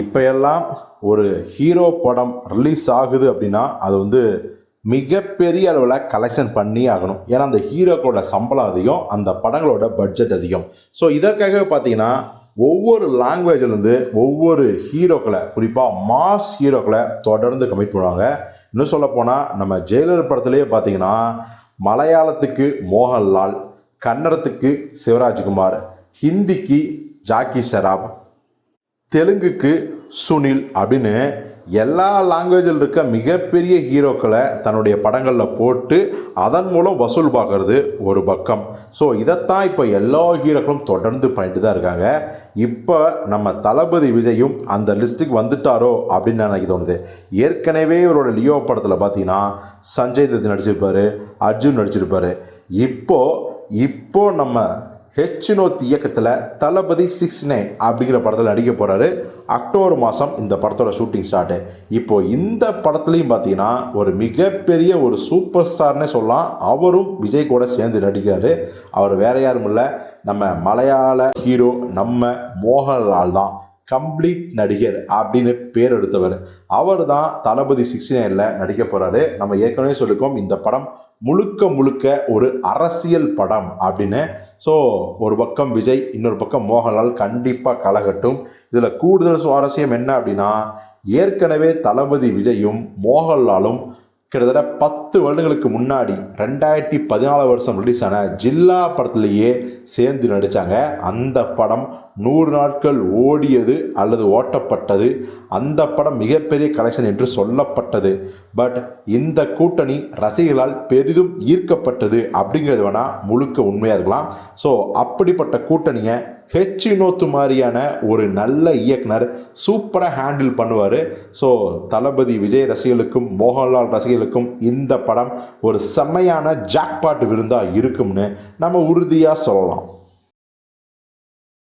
இப்போ எல்லாம் ஒரு ஹீரோ படம் ரிலீஸ் ஆகுது அப்படின்னா அது வந்து மிகப்பெரிய அளவில் கலெக்ஷன் பண்ணி ஆகணும். ஏன்னா அந்த ஹீரோக்களோட சம்பளம் அதிகம் அந்த படங்களோட பட்ஜெட் அதிகம். ஸோ இதற்காகவே பார்த்தீங்கன்னா ஒவ்வொரு லாங்குவேஜ்லேருந்து ஒவ்வொரு ஹீரோக்களை குறிப்பாக மாஸ் ஹீரோக்களை தொடர்ந்து கமிட் பண்ணுவாங்க. இன்னும் சொல்லப்போனால் நம்ம ஜெயிலர் படத்துலேயே பார்த்தீங்கன்னா மலையாளத்துக்கு மோகன்லால் கன்னடத்துக்கு சிவராஜ்குமார் ஹிந்திக்கு ஜாக்கி ஷெராப் தெலுங்குக்கு சுனில் அப்படின்னு எல்லா லாங்குவேஜில் இருக்க மிகப்பெரிய ஹீரோக்களை தன்னுடைய படங்களில் போட்டு அதன் மூலம் வசூல் பார்க்கறது ஒரு பக்கம். ஸோ இதைத்தான் இப்போ எல்லா ஹீரோக்களும் தொடர்ந்து பண்ணிட்டு தான் இருக்காங்க. இப்போ நம்ம தளபதி விஜயும் அந்த லிஸ்ட்டுக்கு வந்துட்டாரோ அப்படின்னு எனக்கு தோணுது. ஏற்கனவே இவரோட லியோ படத்தில் பார்த்தீங்கன்னா சஞ்சய் தத் நடிச்சிருப்பார் அர்ஜுன் நடிச்சிருப்பார். இப்போது இப்போது நம்ம ஹெச்னோத் இயக்கத்தில் தளபதி சிக்ஸ் நைன் அப்படிங்கிற படத்தில் நடிக்க போகிறாரு அக்டோபர் மாதம் இந்த படத்தோட ஷூட்டிங் ஸ்டார்ட்டு இப்போது இந்த படத்துலையும் பார்த்தீங்கன்னா ஒரு மிகப்பெரிய ஒரு சூப்பர் ஸ்டார்னே சொல்லலாம். அவரும் விஜய் கூட சேர்ந்து நடிக்கிறாரு. அவர் வேற யாரும் இல்லை. நம்ம மலையாள ஹீரோ நம்ம மோகன்லால் தான். கம்ப்ளீட் நடிகர் அப்படின்னு பேர் எடுத்தவர். அவர் தான் தளபதி சிக்ஸ்டி நைனில் நடிக்க போகிறாரு நம்ம ஏற்கனவே சொல்லியிருக்கோம் இந்த படம் முழுக்க முழுக்க ஒரு அரசியல் படம் அப்படின்னு. ஸோ ஒரு பக்கம் விஜய் இன்னொரு பக்கம் மோகன்லால் கண்டிப்பாக கலகட்டும். இதில் கூடுதல் சுவாரஸ்யம் என்ன அப்படின்னா ஏற்கனவே தளபதி விஜயும் மோகன்லாலும் கிட்டத்தட்ட பத்து வருடங்களுக்கு முன்னாடி ரெண்டாயிரத்தி பதினாலு வருஷம் ரிலீஸ் ஆன ஜில்லா படத்துலேயே சேர்ந்து நடித்தாங்க அந்த படம் நூறு நாட்கள் ஓடியது அல்லது ஓட்டப்பட்டது. அந்த படம் மிகப்பெரிய கலெக்ஷன் என்று சொல்லப்பட்டது. பட் இந்த கூட்டணி ரசிகர்களால் பெரிதும் ஈர்க்கப்பட்டது அப்படிங்கிறது வேணால் முழுக்க உண்மையாக இருக்கலாம். ஸோ அப்படிப்பட்ட கூட்டணியை ஹெச் வினோத் மாதிரியான ஒரு நல்ல இயக்குனர் சூப்பராக ஹேண்டில் பண்ணுவார். ஸோ தளபதி விஜய் ரசிகர்களுக்கும் மோகன்லால் ரசிகர்களுக்கும் இந்த படம் ஒரு செம்மையான ஜாக்பாட் விருந்தாக இருக்கும்னு நம்ம உறுதியாக சொல்லலாம்.